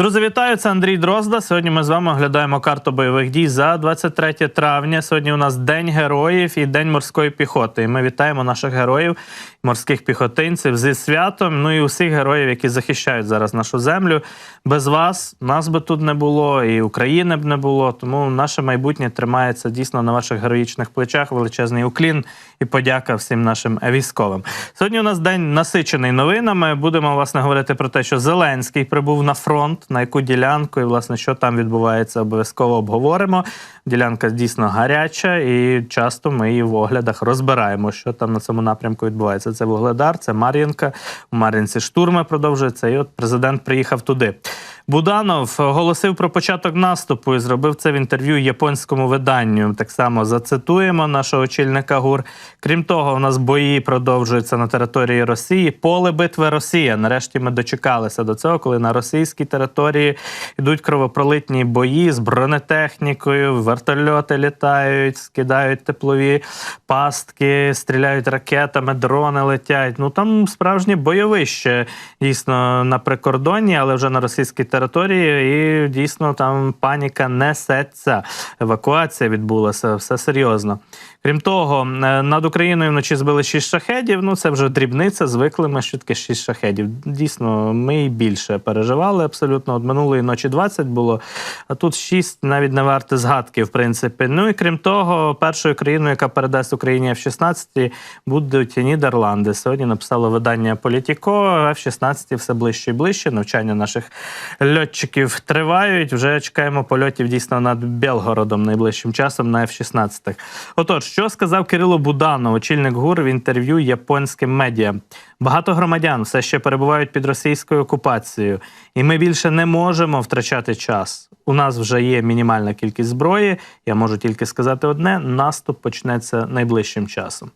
Друзі, вітаю! Це Андрій Дрозда. Сьогодні ми з вами оглядаємо карту бойових дій за 23 травня. Сьогодні у нас День героїв і День морської піхоти. І ми вітаємо наших героїв, морських піхотинців зі святом. Ну і усіх героїв, які захищають зараз нашу землю. Без вас нас би тут не було, і України б не було. Тому наше майбутнє тримається дійсно на ваших героїчних плечах. Величезний уклін і подяка всім нашим військовим. Сьогодні у нас день насичений новинами. Будемо власне говорити про те, що Зеленський прибув на фронт, на яку ділянку і власне що там відбувається, обов'язково обговоримо. Ділянка дійсно гаряча, і часто ми її в оглядах розбираємо, що там на цьому напрямку відбувається. Це Вугледар, це Мар'їнка. У Мар'їнці штурми продовжуються. І от президент приїхав туди. Буданов оголосив про початок наступу і зробив це в інтерв'ю японському виданню. Так само зацитуємо нашого очільника ГУР. Крім того, у нас бої продовжуються на території Росії. Поле битви Росія. Нарешті ми дочекалися до цього, коли на російській території йдуть кровопролитні бої з бронетехнікою, вертольоти літають, скидають теплові пастки, стріляють ракетами, дрони летять. Ну там справжнє бойовище дійсно на прикордонні, але вже на російській території, і дійсно там паніка несеться. Евакуація відбулася, все серйозно. Крім того, е, над Україною вночі збили 6 шахедів. Ну це вже дрібниця, звикли ми що таке 6 шахедів. Дійсно, ми і більше переживали абсолютно. От минулої ночі 20 було, а тут 6 навіть не варте згадки, в принципі. Ну і крім того, першою країною, яка передасть Україні F-16, будуть Нідерланди. Сьогодні написало видання Політіко. F-16 все ближче і ближче. Навчання наших льотчиків тривають. Вже чекаємо польотів дійсно над Белгородом найближчим часом на F-16. Отож, що сказав Кирило Буданов, очільник ГУР в інтерв'ю японським медіа. Багато громадян все ще перебувають під російською окупацією, і ми більше не можемо втрачати час. У нас вже є мінімальна кількість зброї. Я можу тільки сказати одне: наступ почнеться найближчим часом.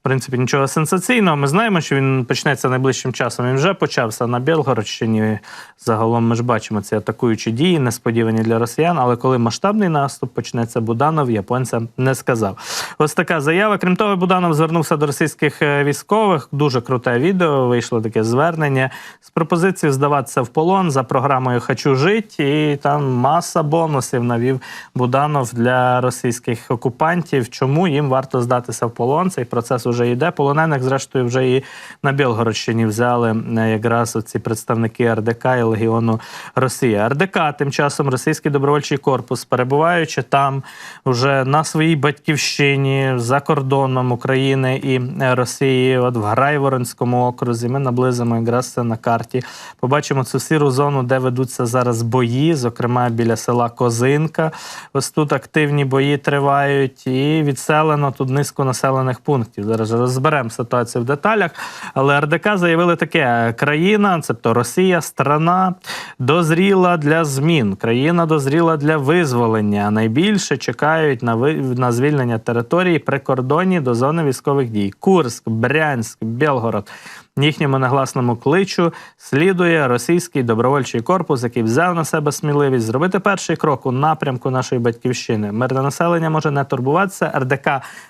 В принципі, нічого сенсаційного. Ми знаємо, що він почнеться найближчим часом. Він вже почався на Білгородщині. Загалом ми ж бачимо ці атакуючі дії, несподівані для росіян. Але коли масштабний наступ почнеться, Буданов японцям не сказав. Ось така заява. Крім того, Буданов звернувся до російських е, військових. Дуже круте відео. Вийшло таке звернення з пропозицією здаватися в полон за програмою Хочу жить. І там маса бонусів навів Буданов для російських окупантів. Чому їм варто здатися в полон? Цей процес вже йде. Полонених, зрештою, вже і на Білгородщині взяли е, якраз ці представники РДК і Легіону Росія. РДК тим часом російський добровольчий корпус, перебуваючи там вже на своїй батьківщині за кордоном України і е, Росії, от в Грайворонському окрузі. Ми наблизимо якраз це на карті. Побачимо цю сіру зону, де ведуться зараз бої, зокрема біля села Козинка. Ось тут активні бої тривають, і відселено тут низку населених пунктів. Розберемо ситуацію в деталях. Але РДК заявили таке: країна, цебто Росія, страна дозріла для змін. Країна дозріла для визволення. Найбільше чекають на ви- на звільнення території прикордонні до зони військових дій. Курськ, Брянськ, Білгород. Їхньому негласному кличу слідує російський добровольчий корпус, який взяв на себе сміливість зробити перший крок у напрямку нашої батьківщини. Мирне населення може не турбуватися. РДК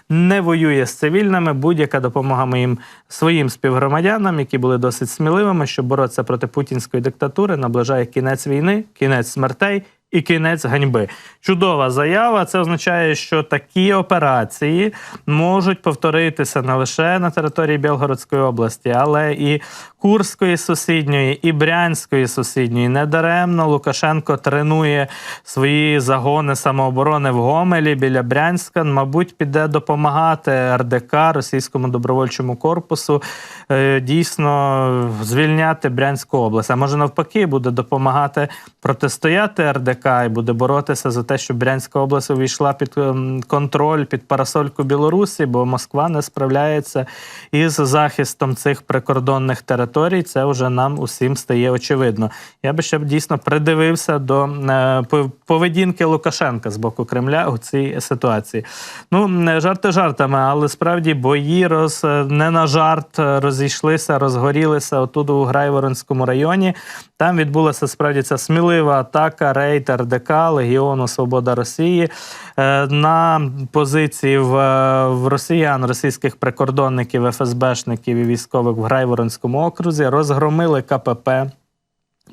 не воює з цивільними. Будь-яка допомога моїм своїм співгромадянам, які були досить сміливими, щоб боротися проти путінської диктатури, наближає кінець війни, кінець смертей. І кінець ганьби. Чудова заява. Це означає, що такі операції можуть повторитися не лише на території Білгородської області, але і Курської сусідньої, і Брянської сусідньої. Недаремно Лукашенко тренує свої загони самооборони в Гомелі біля Брянська. Мабуть, піде допомагати РДК російському добровольчому корпусу е, дійсно звільняти Брянську область. А може навпаки буде допомагати протистояти РДК і буде боротися за те, щоб Брянська область увійшла під ем, контроль, під парасольку Білорусі, бо Москва не справляється із захистом цих прикордонних територій. Це вже нам усім стає очевидно. Я би ще б дійсно придивився до е, поведінки Лукашенка з боку Кремля у цій ситуації. Ну, жарти жартами, але справді бої роз не на жарт е, розійшлися, розгорілися отут у Грайворонському районі. Там відбулася справді ця смілива атака рейд РДК Легіону Свобода Росії е, на позиції в, в росіян, російських прикордонників, ФСБшників і військових в Грайворонському окрузі. Розгромили КПП.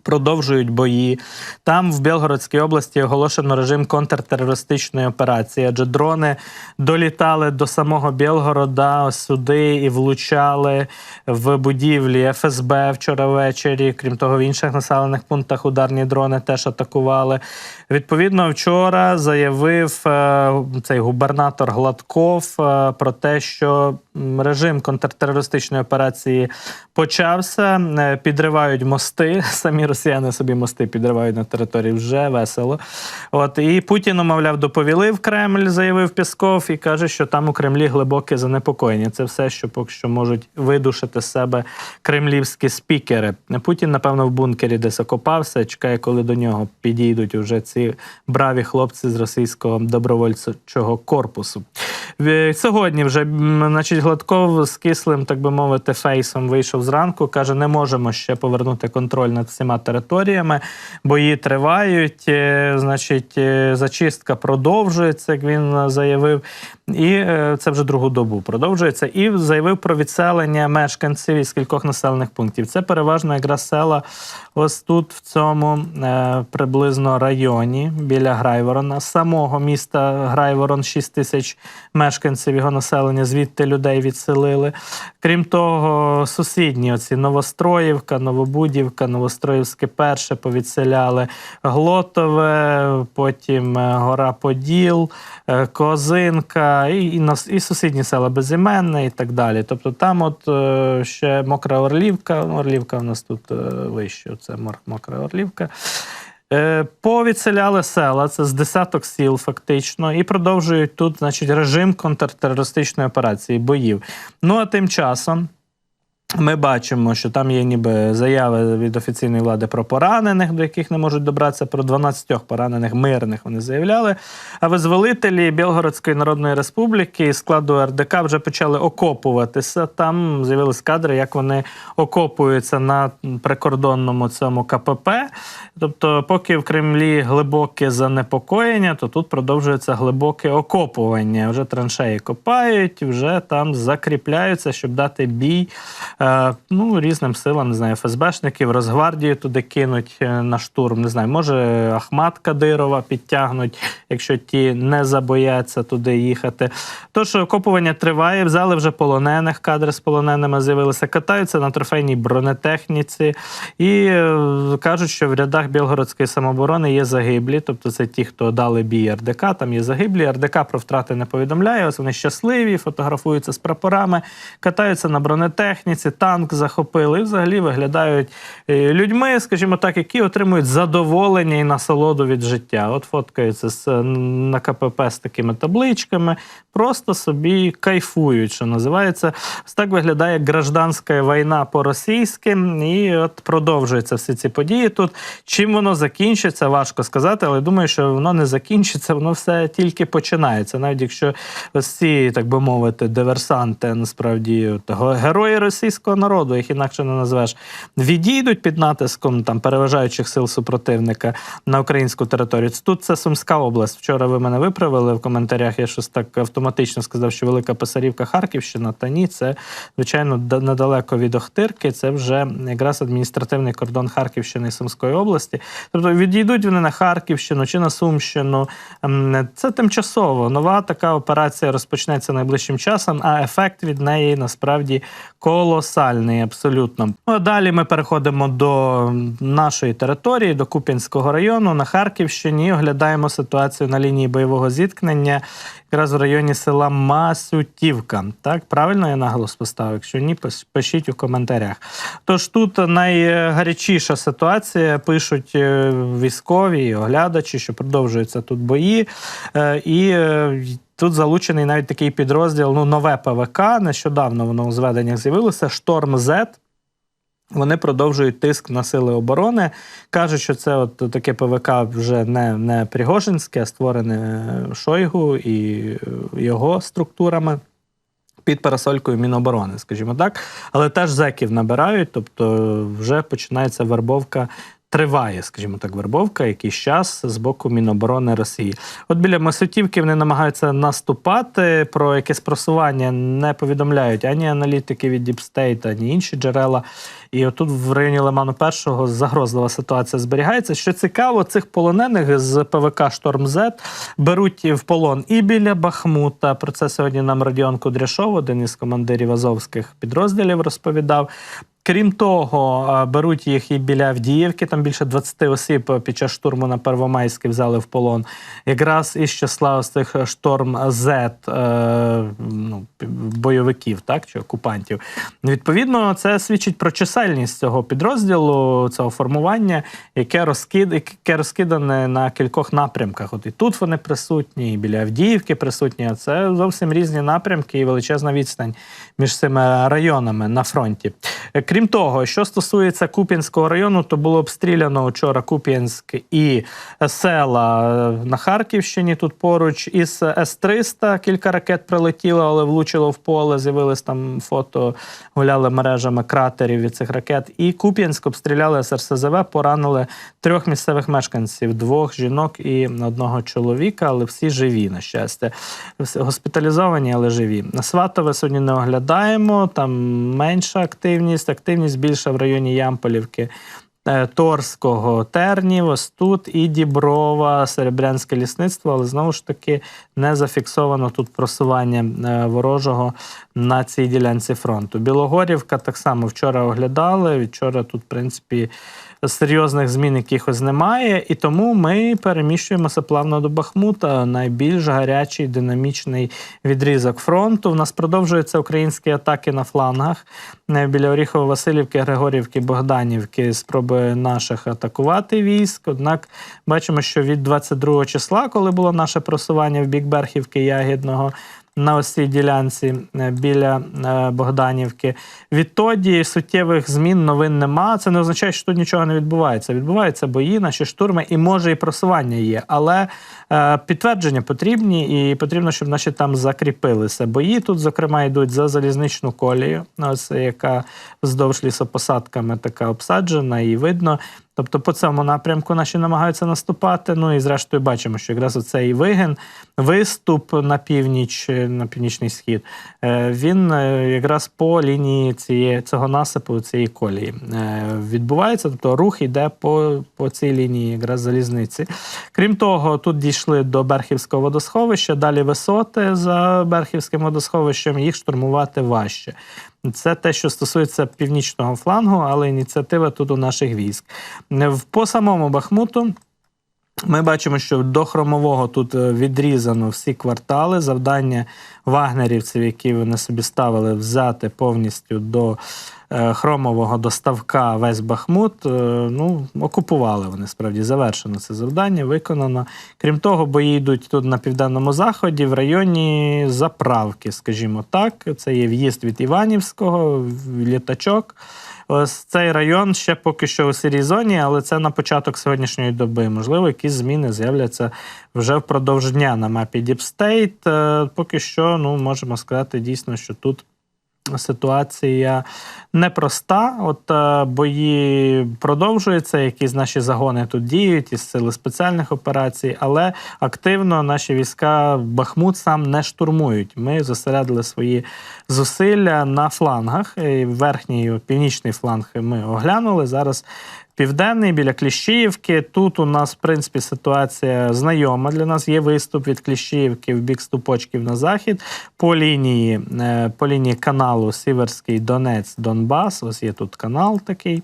Продовжують бої. Там в Білгородській області оголошено режим контртерористичної операції, адже дрони долітали до самого Білгорода сюди і влучали в будівлі ФСБ вчора ввечері. Крім того, в інших населених пунктах ударні дрони теж атакували. Відповідно, вчора заявив е, цей губернатор Гладков е, про те, що режим контртерористичної операції почався. Е, Підривають мости. Самі росіяни собі мости підривають на території вже весело. От і Путіну, мовляв, доповіли в Кремль, заявив Пісков, і каже, що там у Кремлі глибоке занепокоєння. Це все, що поки що можуть видушити з себе кремлівські спікери. Путін, напевно, в бункері десь окопався, чекає, коли до нього підійдуть уже ці браві хлопці з російського добровольчого корпусу. Е, Сьогодні вже значить, Гладков з кислим, так би мовити, фейсом вийшов зранку. каже: не можемо ще повернути контроль над всіма територіями. Бої тривають. е, Значить, е, зачистка продовжується, як він е, заявив. І е, це вже другу добу продовжується. І заявив про відселення мешканців із кількох населених пунктів. Це переважно якраз села ось тут, в цьому е, приблизно районі біля Грайворона. Самого міста Грайворон 6 тисяч мешканців його населення, звідти людей відселили. Крім того, сусідні оці Новостроївка, Новобудівка, Новостроївське перше повідселяли Глотове, потім е, Гора Поділ, Козинка і, і, і сусідні села Безіменне і так далі. Тобто там от е, ще Мокра Орлівка, Орлівка у нас тут е, вище, це Мокра Орлівка. Е, Повідселяли села, це з десяток сіл, фактично, і продовжують тут, значить, режим контртерористичної операції, боїв. Ну а тим часом. Ми бачимо, що там є ніби заяви від офіційної влади про поранених, до яких не можуть добратися, про 12 поранених мирних вони заявляли. А визволителі Білгородської Народної Республіки із складу РДК вже почали окопуватися. Там з'явились кадри, як вони окопуються на прикордонному цьому КПП. Тобто, поки в Кремлі глибоке занепокоєння, то тут продовжується глибоке окопування. Вже траншеї копають, вже там закріпляються, щоб дати бій е, ну, різним силам, не знаю, ФСБшників, Росгвардію туди кинуть е, на штурм. Не знаю, може Ахмат Кадирова підтягнуть, якщо ті не забояться туди їхати. Тож окопування триває, взяли вже полонених, кадри з полоненими з'явилися, катаються на трофейній бронетехніці і е, кажуть, що в рядах Білгородської самооборони є загиблі, тобто це ті, хто дали бій РДК, там є загиблі. РДК про втрати не повідомляє. Ось вони щасливі, фотографуються з прапорами, катаються на бронетехніці, танк захопили і взагалі виглядають е, людьми, скажімо так, які отримують задоволення і насолоду від життя. От фоткаються з, на КПП з такими табличками, просто собі кайфують, що називається. Ось так виглядає гражданська війна по-російськи, і от продовжуються всі ці події тут. Чим воно закінчиться, важко сказати, але думаю, що воно не закінчиться, воно все тільки починається. Навіть якщо ось ці, так би мовити, диверсанти, насправді от, герої російського народу, їх інакше не назвеш, відійдуть під натиском там переважаючих сил супротивника на українську територію. Тут це Сумська область. Вчора ви мене виправили в коментарях. Я щось так автоматично сказав, що Велика Писарівка, Харківщина. Та ні, це звичайно недалеко від Охтирки. Це вже якраз адміністративний кордон Харківщини і Сумської області. Тобто відійдуть вони на Харківщину чи на Сумщину. Це тимчасово. Нова така операція розпочнеться найближчим часом, а ефект від неї насправді колосальний, абсолютно. Ну, а далі ми переходимо до нашої території, до Куп'янського району на Харківщині. Оглядаємо ситуацію на лінії бойового зіткнення, якраз в районі села Масютівка. Так, правильно я наголос поставив? Якщо ні, пишіть у коментарях. Тож тут найгарячіша ситуація. Пишуть е, військові оглядачі, що продовжуються тут бої. Е, І е, Тут залучений навіть такий підрозділ, ну, нове ПВК. Нещодавно воно у зведеннях з'явилося. Шторм Z. Вони продовжують тиск на сили оборони. Кажуть, що це от таке ПВК вже не, не Пригожинське, а створене Шойгу і його структурами. Під парасолькою Міноборони, скажімо так, але теж зеків набирають, тобто вже починається вербовка Триває, скажімо так, вербовка якийсь час з боку Міноборони Росії. От біля Масютівки вони намагаються наступати. Про якесь просування не повідомляють ані аналітики від State, ані інші джерела. І отут в районі Лиману Першого загрозлива ситуація зберігається. Що цікаво, цих полонених з ПВК Шторм З беруть в полон і біля Бахмута. Про це сьогодні нам Радіон Кудряшов, один із командирів азовських підрозділів, розповідав. Крім того, е, беруть їх і біля Авдіївки. Там більше 20 осіб е, під час штурму на Первомайській взяли в полон. Якраз із числа ось цих шторм Z е, ну, бойовиків, так чи окупантів. Відповідно, це свідчить про чисельність цього підрозділу, цього формування, яке розкид, яке розкидане на кількох напрямках. От і тут вони присутні, і біля Авдіївки присутні. А це зовсім різні напрямки і величезна відстань між цими районами на фронті. Крім того, що стосується Куп'янського району, то було обстріляно вчора Куп'янськ і села е, на Харківщині тут поруч. Із С-300 кілька ракет прилетіло, але влучило в поле. З'явились там фото, гуляли мережами кратерів від цих ракет. І Куп'янськ обстріляли з РСЗВ, поранили трьох місцевих мешканців: двох жінок і одного чоловіка, але всі живі, на щастя. Госпіталізовані, але живі. Сватове сьогодні не оглядаємо. Там менша активність, активність більша в районі Ямполівки. Е, Торського, Тернів, ось тут і Діброва, Серебрянське лісництво, але знову ж таки не зафіксовано тут просування е, ворожого на цій ділянці фронту. Білогорівка так само вчора оглядали. Вчора тут, в принципі, серйозних змін якихось немає, і тому ми переміщуємося плавно до Бахмута, найбільш гарячий динамічний відрізок фронту. У нас продовжуються українські атаки на флангах Е, біля Оріхово-Василівки, Григорівки, Богданівки. Спроби наших атакувати військ. Однак бачимо, що від 22 числа, коли було наше просування в бік Берхівки Ягідного. На ось цій ділянці е, біля е, Богданівки. Відтоді суттєвих змін новин нема. Це не означає, що тут нічого не відбувається. Відбуваються бої, наші штурми, і може і просування є. Але е, підтвердження потрібні, і потрібно, щоб наші там закріпилися. Бої тут, зокрема, йдуть за залізничну колію, ось яка вздовж лісопосадками така обсаджена, і видно. Тобто по цьому напрямку наші намагаються наступати. Ну і зрештою бачимо, що якраз оцей вигин, виступ на північ, на північний схід, е, він е, якраз по лінії цієї цього насипу, цієї колії е, відбувається. Тобто рух йде по, по цій лінії якраз залізниці. Крім того, тут дійшли до Берхівського водосховища, далі висоти за Берхівським водосховищем, їх штурмувати важче. Це те, що стосується північного флангу, але ініціатива тут у наших військ. По самому Бахмуту. Ми бачимо, що до хромового тут е, відрізано всі квартали. Завдання вагнерівців, які вони собі ставили, взяти повністю до е, хромового до ставка весь Бахмут. е, Ну, окупували вони справді завершено це завдання, виконано. Крім того, бої йдуть тут на південному заході, в районі заправки, скажімо так. Це є в'їзд від Іванівського, літачок. Ось цей район ще поки що у сірій зоні, але це на початок сьогоднішньої доби. Можливо, якісь зміни з'являться вже впродовж дня на мапі State. Е, Поки що, ну можемо сказати дійсно, що тут. Ситуація непроста. От е, бої продовжуються, якісь наші загони тут діють із сили спеціальних операцій, але активно наші війська Бахмут сам не штурмують. Ми зосередили свої зусилля на флангах. Верхній північний фланг ми оглянули. Зараз Південний біля Кліщіївки. Тут у нас, в принципі, ситуація знайома для нас. Є виступ від Кліщіївки в бік Ступочків на захід по лінії, е, по лінії каналу Сіверський Донець, Донбас. Ось є тут канал такий.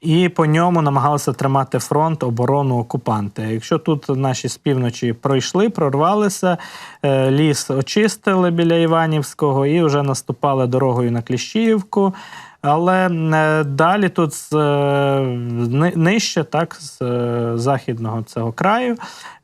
І по ньому намагалися тримати фронт оборону окупанти. Якщо тут наші з півночі пройшли, прорвалися, е, ліс очистили біля Іванівського і вже наступали дорогою на Кліщіївку. Але е, далі тут з, е, нижче, так, з е, західного цього краю,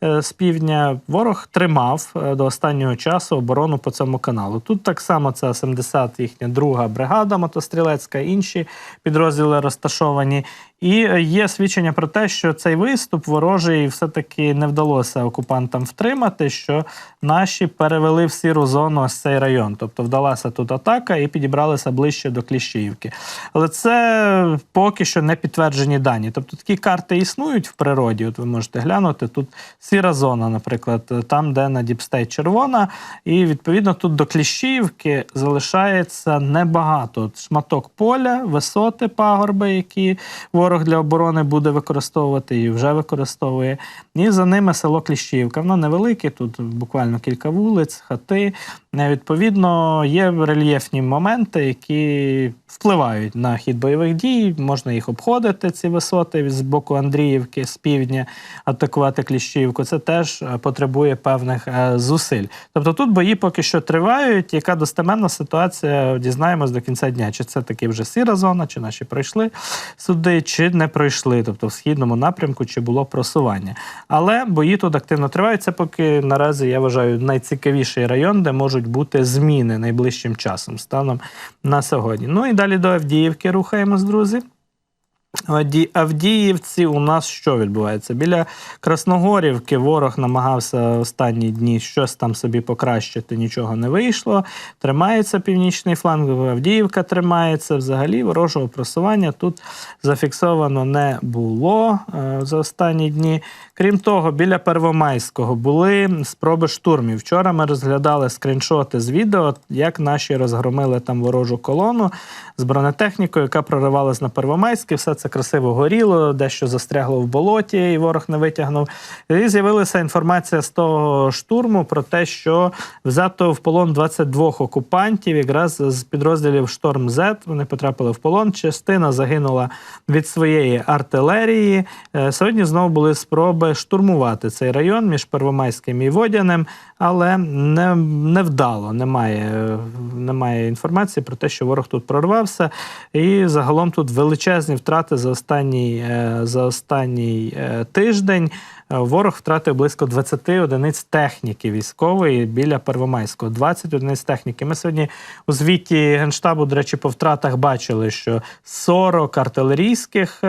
з півдня, ворог тримав до останнього часу оборону по цьому каналу. Тут так само це 70 їхня друга бригада мотострілецька, інші підрозділи розташовані. І е, є свідчення про те, що цей виступ ворожий все-таки не вдалося окупантам втримати, що наші перевели в сіру зону ось цей район. Тобто вдалася тут атака і підібралися ближче до Кліщіївки. Але це поки що не підтверджені дані. Тобто такі карти існують в природі. От ви можете глянути. Тут сіра зона, наприклад, там, де на Діпстейт червона, і відповідно тут до Кліщівки залишається небагато. От шматок поля, висоти пагорби, які ворог для оборони буде використовувати і вже використовує. І за ними село Кліщівка. Воно невелике, тут буквально кілька вулиць, хати. Відповідно, є рельєфні моменти, які впливають на хід бойових дій. Можна їх обходити, ці висоти з боку Андріївки, з півдня, атакувати Кліщівку. Це теж е, потребує певних е, зусиль. Тобто тут бої поки що тривають. Яка достеменна ситуація, дізнаємось до кінця дня. Чи це таки вже сіра зона, чи наші пройшли сюди, чи не пройшли. Тобто в східному напрямку, чи було просування. Але бої тут активно тривають. Це поки наразі я вважаю найцікавіший район, де можуть бути зміни найближчим часом, станом на сьогодні. Ну і далі до Авдіївки рухаємось, друзі. Авдіївці у нас що відбувається? Біля Красногорівки ворог намагався останні дні щось там собі покращити, нічого не вийшло. Тримається північний фланг, Авдіївка тримається. Взагалі ворожого просування тут зафіксовано не було е, за останні дні. Крім того, біля Первомайського були спроби штурмів. Вчора ми розглядали скріншоти з відео, як наші розгромили там ворожу колону з бронетехнікою, яка проривалась на Первомайське. Все це красиво горіло, дещо застрягло в болоті, і ворог не витягнув. І з'явилася інформація з того штурму про те, що взято в полон 22 окупантів, якраз з підрозділів Шторм З. Вони потрапили в полон. Частина загинула від своєї артилерії. Е, Сьогодні знову були спроби штурмувати цей район між Первомайським і Водяним, але не, не вдало. Немає, немає інформації про те, що ворог тут прорвався. І загалом тут величезні втрати за останній, е, за останній е, тиждень. Е, Ворог втратив близько 20 одиниць техніки військової біля Первомайського. 20 одиниць техніки. Ми сьогодні у звіті Генштабу, до речі, по втратах бачили, що 40 артилерійських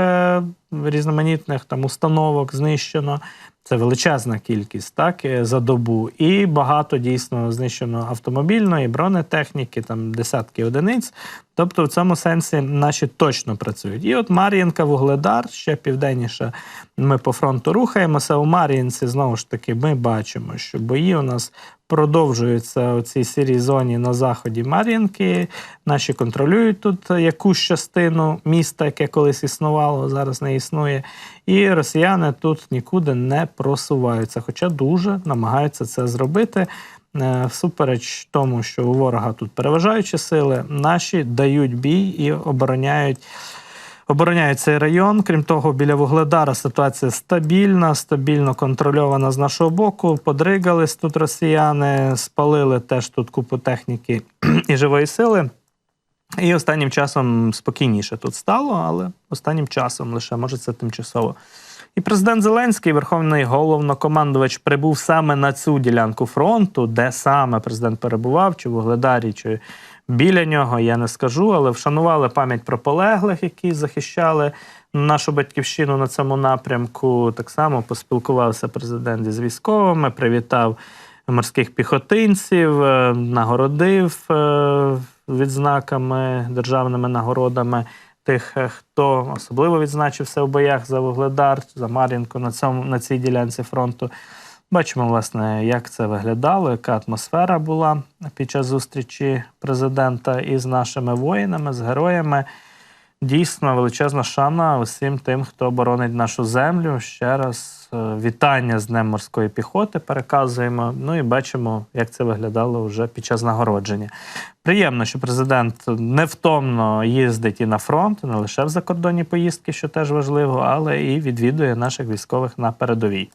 різноманітних там установок знищено. Це величезна кількість, так, е, за добу. І багато дійсно знищено автомобільної, бронетехніки, там десятки одиниць. Тобто, в цьому сенсі наші точно працюють. І от Мар'їнка, Вугледар, ще південніше ми по фронту рухаємося. У Мар'їнці знову ж таки ми бачимо, що бої у нас продовжуються у цій сірій зоні на заході Мар'їнки. Наші контролюють тут якусь частину міста, яке колись існувало, зараз не існує. І росіяни тут нікуди не просуваються, хоча дуже намагаються це зробити. Е, Всупереч тому, що у ворога тут переважаючі сили, наші дають бій і обороняють. Обороняють цей район. Крім того, біля Вугледара ситуація стабільна, стабільно контрольована з нашого боку. Подригались тут росіяни, спалили теж тут купу техніки і живої сили. І останнім часом спокійніше тут стало, але останнім часом лише може це тимчасово. І президент Зеленський, верховний головнокомандувач, прибув саме на цю ділянку фронту, де саме президент перебував, чи в Угледарі, чи біля нього, я не скажу, але вшанували пам'ять про полеглих, які захищали нашу батьківщину на цьому напрямку. Так само поспілкувався президент із військовими, привітав морських піхотинців, е, нагородив е, відзнаками, державними нагородами тих, е, хто особливо відзначився в боях за Вугледар, за Мар'їнку на, цьому, на цій ділянці фронту. Бачимо, власне, як це виглядало, яка атмосфера була під час зустрічі президента із нашими воїнами, з героями. Дійсно, величезна шана усім тим, хто боронить нашу землю. Ще раз е, вітання з Днем морської піхоти переказуємо. Ну і бачимо, як це виглядало вже під час нагородження. Приємно, що президент невтомно їздить і на фронт, не лише в закордонні поїздки, що теж важливо, але і відвідує наших військових на передовій.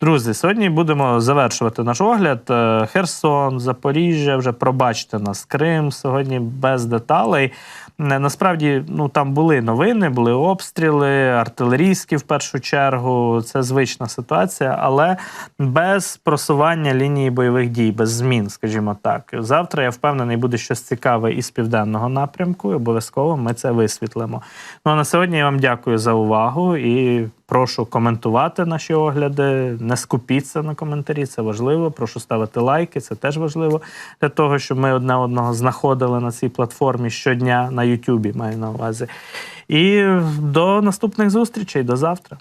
Друзі, сьогодні будемо завершувати наш огляд. Е, Херсон, Запоріжжя, вже пробачте нас, Крим. Сьогодні без деталей. Насправді, ну там були новини, були обстріли, артилерійські в першу чергу. Це звична ситуація, але без просування лінії бойових дій, без змін, скажімо так. Завтра я впевнений, буде щось цікаве із південного напрямку. і Обов'язково ми це висвітлимо. Ну а на сьогодні я вам дякую за увагу і прошу коментувати наші огляди, не скупіться на коментарі, це важливо. Прошу ставити лайки, це теж важливо для того, щоб ми одне одного знаходили на цій платформі щодня на Ютубі, маю на увазі. І до наступних зустрічей, до завтра.